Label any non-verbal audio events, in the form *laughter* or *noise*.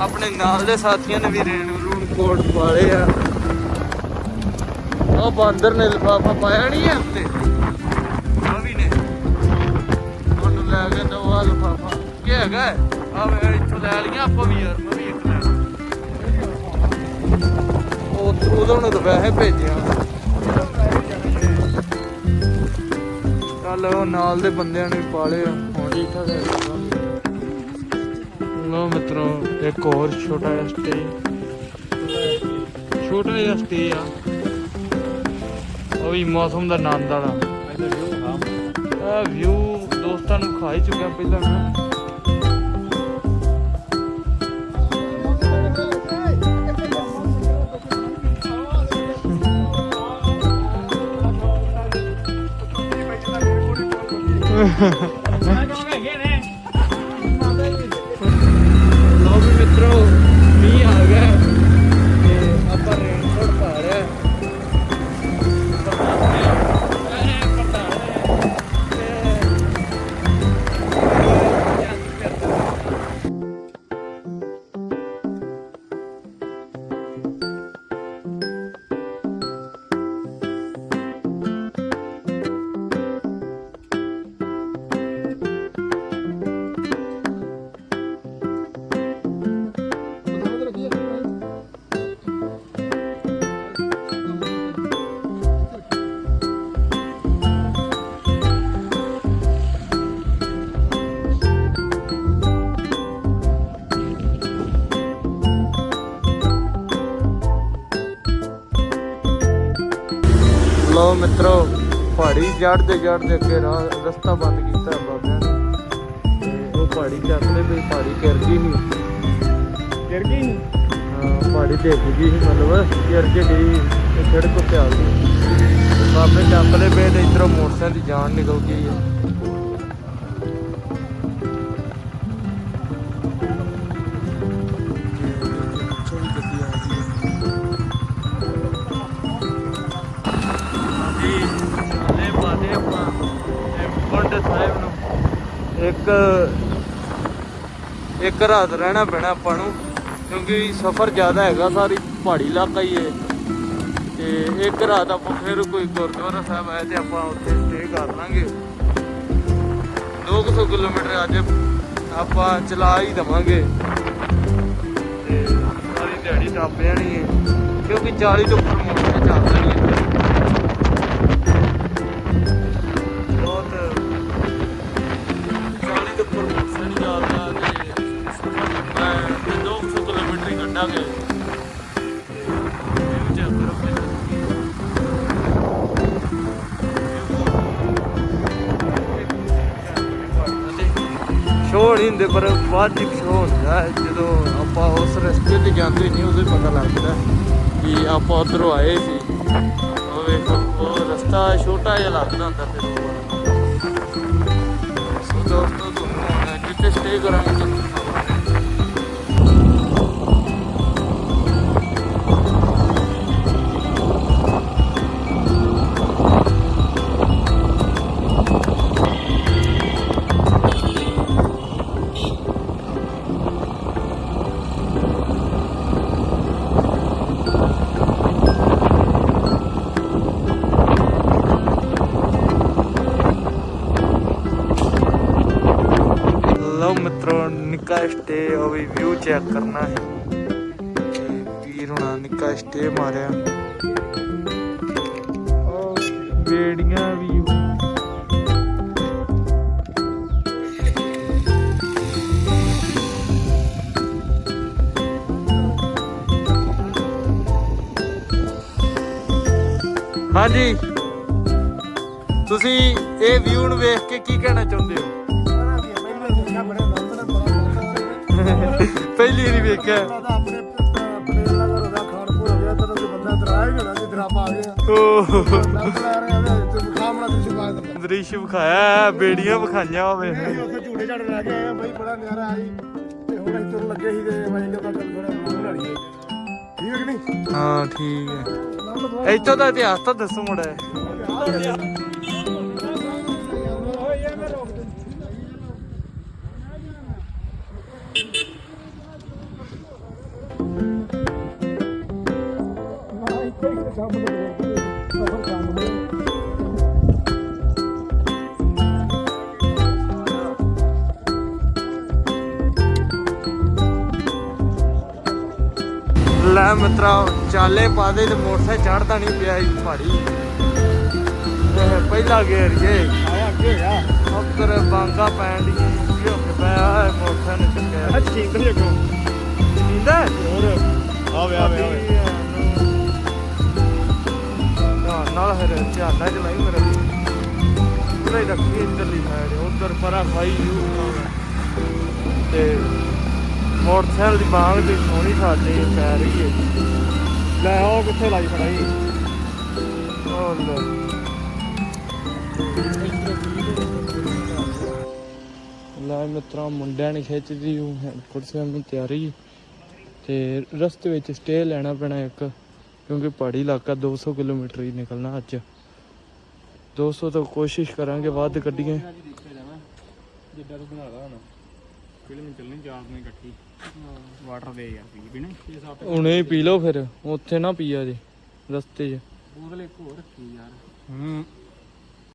ਆਪਣੇ ਨਾਲ ਦੇ ਸਾਥੀਆਂ ਨੇ ਵੀ ਰੇਣ ਰੂਣ ਕੋਟ ਪਾਲੇ ਆ। ਉਹ ਬਾਂਦਰ ਨੇ ਲਫਾਫਾ ਪਾਇਆ ਨਹੀਂ ਹੈ ਉੱਤੇ। ਆ ਵੀ ਨੇ। ਉਹਨੂੰ ਲੈ ਕੇ ਨਵਾਂ ਲਫਾਫਾ। ਕੀ ਹੈਗਾ? ਆ ਵੇ ਇੱਥੋਂ ਲੈ ਲਈਆਂ, ਆਪਾਂ ਵੀ ਯਾਰ, ਮੈਂ ਵੀ ਇੱਕ ਲੈ ਉਹ ਉਦੋਂ ਨੂੰ ਤਾਂ ਵੈਸੇ ਭੇਜਿਆ ਚੱਲ, ਉਹ ਨਾਲ ਦੇ ਬੰਦਿਆਂ ਨੇ ਵੀ ਪਾਲੇ ਆ। ਹੁਣ ਠੀਕ ਠਾਕ ਲੋ ਮਿੱਤਰੋ ਇੱਕ ਹੋਰ ਛੋਟਾ ਜਿਹਾ ਸਟੇ ਛੋਟਾ ਜਿਹਾ ਸਟੇ ਆ। ਉਹ ਵੀ ਮੌਸਮ ਦਾ ਆਨੰਦ ਵਾਲਾ। ਆ ਵਿਊ ਦੋਸਤਾਂ ਨੂੰ ਖਾ ਹੀ ਚੁੱਕਿਆ ਪਹਿਲਾਂ ਮੈਂ। ਲੋ *laughs* *laughs* ਲੋ ਮਿੱਤਰੋ ਪਹਾੜੀ ਚੜ੍ਹਦੇ ਚੜ੍ਹਦੇ ਅੱਗੇ ਰਾਹ ਰਸਤਾ ਬੰਦ ਕੀਤਾ ਬਾਬਿਆਂ ਨੇ। ਤੇ ਉਹ ਪਹਾੜੀ ਲੈ ਵੀ ਪਹਾੜੀ ਗਿਰ ਗਈ ਸੀ। ਗਿਰ ਗਈ ਹਾਂ ਪਹਾੜੀ ਡਿੱਗ ਗਈ ਸੀ ਮਤਲਬ ਗਿਰ ਕੇ ਗਈ ਤੇ ਸੜਕ ਉੱਤੇ ਆ ਗਈ। ਬਾਬੇ ਚੱਕ ਲੈ ਪਏ ਤੇ ਇਧਰੋਂ ਮੋਟਰਸਾਈਕਲ ਦੀ ਜਾਨ ਨਿਕਲ ਗਈ ਹੈ। ਇੱਕ ਇੱਕ ਰਾਤ ਰਹਿਣਾ ਪੈਣਾ ਆਪਾਂ ਨੂੰ, ਕਿਉਂਕਿ ਸਫ਼ਰ ਜ਼ਿਆਦਾ ਹੈਗਾ, ਸਾਰੀ ਪਹਾੜੀ ਇਲਾਕਾ ਹੀ ਹੈ। ਤੇ ਇੱਕ ਰਾਤ ਆਪਾਂ ਫਿਰ ਕੋਈ ਗੁਰਦੁਆਰਾ ਸਾਹਿਬ ਆਏ ਤੇ ਆਪਾਂ ਉੱਥੇ ਸਟੇ ਕਰ ਲਾਂਗੇ। 200 ਕਿਲੋਮੀਟਰ ਅੱਜ ਆਪਾਂ ਚਲਾ ਹੀ ਦਵਾਂਗੇ। ਤੇ ਸਾਰੀ ਦਿਹਾੜੀ ਟੱਪ ਜਾਣੀ ਹੈ, ਕਿਉਂਕਿ 40 ਤੋਂ ਉੱਪਰ ਮੋਟਰ ਚੱਲਦਾ ਨਹੀਂ ਹੈ। ਤੇ 200 ਕਿਲੋਮੀਟਰ ਹੀ ਕੱਢਾਂਗੇ ਇਹ ਚੱਕ ਕਰੋ ਪਹਿਲਾਂ। ਸ਼ੋਅ ਨਹੀਂ ਹੁੰਦੇ, ਪਰ ਬਾਅਦ ਵਿੱਚ ਸ਼ੋਅ ਹੁੰਦਾ ਜਦੋਂ ਆਪਾਂ ਉਸ ਰਸਤੇ ਤੇ ਜਾਂਦੇ ਨਹੀਂ, ਉਦੋਂ ਪਤਾ ਲੱਗਦਾ ਕਿ ਆਪਾਂ ਉਧਰੋਂ ਆਏ ਸੀ ਉਹ ਵੇਖੋ, ਉਹ ਰਸਤਾ ਛੋਟਾ ਜਿਹਾ ਲੱਗਦਾ ਹੁੰਦਾ ਫਿਰ ਉਹ ਸੋ ਦੋਸਤੋ, ਤੁਹਾਨੂੰ ਜਿੱਥੇ ਸਟੇ ਕਰਾਂਗੇ ਵੀ ਵਿਊ ਚੈੱਕ ਕਰਨਾ ਹੈ ਵੀਰ ਹੁਣਾਂ ਨਿੱਕਾ ਸਟੇ ਮਾਰਿਆ। ਉਹ ਬੇੜੀਆਂ ਵੀ। ਹਾਂਜੀ। ਤੁਸੀਂ ਇਹ ਵਿਊ ਨੂੰ ਵੇਖ ਕੇ ਕੀ ਕਹਿਣਾ ਚਾਹੁੰਦੇ ਹੋ? *laughs* ਪਹਿਲੀ ਵਾਰੀ ਵੇਖਿਆ। ਆਪਣੇ ਆਪਣੇ ਨਾਲ ਦਾ ਖਾਣ ਹੋ ਗਿਆ ਤਾਂ ਉਹ ਬੰਦਾ ਦਰਾਏ ਨਾ ਜਿ ਡਰਾਮਾ ਆ ਗਿਆ। ਓਹ ਖਾਮਣਾ ਸ਼ਿਕਾਇਤ ਦਾ ਦ੍ਰਿਸ਼ ਵਿਖਾਇਆ ਬੇੜੀਆਂ ਵਿਖਾਈਆਂ ਹੋਵੇ ਉੱਥੇ ਝੂਟੇ ਝਾੜੇ ਲੈ ਕੇ ਬਈ ਬੜਾ ਨਿਆਰਾ ਆਈ ਤੇ ਹੁਣ ਅਸੀਂ ਤੁਰਨ ਲੱਗੇ ਸੀ ਤੇ ਮੈਂ ਕਹਿੰਦਾ ਚੱਲ ਥੋੜਾ ਬਣਾ ਲਈਏ ਠੀਕ ਹੈ ਕਿ ਨਹੀਂ? ਹਾਂ ਠੀਕ ਹੈ। ਇੱਥੋਂ ਦਾ ਇਤਿਹਾਸ ਤਾਂ ਦੱਸੋ ਮੁੜਾ ਸ਼ਾਮ ਨੂੰ ਸਫਰ ਕੰਮ ਹੋਇਆ ਲੈ ਮਿੱਤਰਾ ਚਾਲੇ ਪਾ ਦੇ ਤੇ ਮੋਟਰਸਾਈਕਲ ਚੜਦਾ ਨਹੀਂ ਪਿਆ ਇਹ ਪਹਾੜੀ ਇਹ ਪਹਿਲਾ ਗੇਰ ਜੇ। ਆਇਆ ਅੱਗੇ ਉੱਤਰ ਬਾਂਗਾ ਪੈਣ ਦੀ ਕੀ ਹੋ ਕੇ ਪਿਆ ਮੋਟਰਸਾਈਕਲ ਨੇ ਚੁੱਕਿਆ। ਠੀਕ ਅੱਗੋਂ। ਨੀਂਦਾ ਹੋਰ। ਆਵੇ ਆਵੇ ਆਵੇ। ਨਾਲ ਫਿਰ ਧਿਆਨ ਚਲਾਈ ਮੇਰਾ ਵੀ। ਪੂਰਾ ਹੀ ਰੱਖੀ ਇੱਧਰਲੀ ਉਧਰ ਪਰਾ ਖਾਈ ਯੂ ਤੇ ਮੋਟਰਸਾਈਕਲ ਦੀ ਬਾਂਗ ਦੀ ਸੋਹਣੀ ਸਾਡੇ ਪੈ ਰਹੀ ਹੈ। ਲੈ ਉਹ ਕਿੱਥੇ ਲਾਈ ਫੜਾਈ ਉਹ ਲੈ। ਲੈ ਮਿੱਤਰਾਂ, ਮੁੰਡਿਆਂ ਨੇ ਖਿੱਚਦੀ, ਉਹ ਕੁਰਸੀਆਂ ਨੂੰ ਤਿਆਰੀ। ਤੇ ਰਸਤੇ ਵਿੱਚ ਸਟੇ ਲੈਣਾ ਪੈਣਾ ਇੱਕ। ਕਿਉਂਕਿ ਪਹਾੜੀ ਇਲਾਕਾ 200 ਕਿਲੋਮੀਟਰ ਹੀ ਨਿਕਲਣਾ ਅੱਜ। 200 ਤੋਂ ਕੋਸ਼ਿਸ਼ ਕਰਾਂਗੇ ਵੱਧ ਕੱਢੀਏ। ਜਿੱਦਾਂ ਤੂੰ ਬਣਾਦਾ ਹੁਣ। ਫਿਲਮ ਚੱਲਣੀ ਚਾਰ ਦਿਨ ਇਕੱਠੀ। ਵਾਟਰ ਦੇ ਯਾਰ ਪੀ ਵੀ ਨਾ। 6-7 ਹੁਣੇ ਹੀ ਪੀ ਲਓ ਫਿਰ ਉੱਥੇ ਨਾ ਪੀਆ ਜੇ ਰਸਤੇ 'ਚ। ਬੋਤਲ ਇੱਕ ਹੋਰ ਰੱਖੀ ਯਾਰ। ਹੂੰ।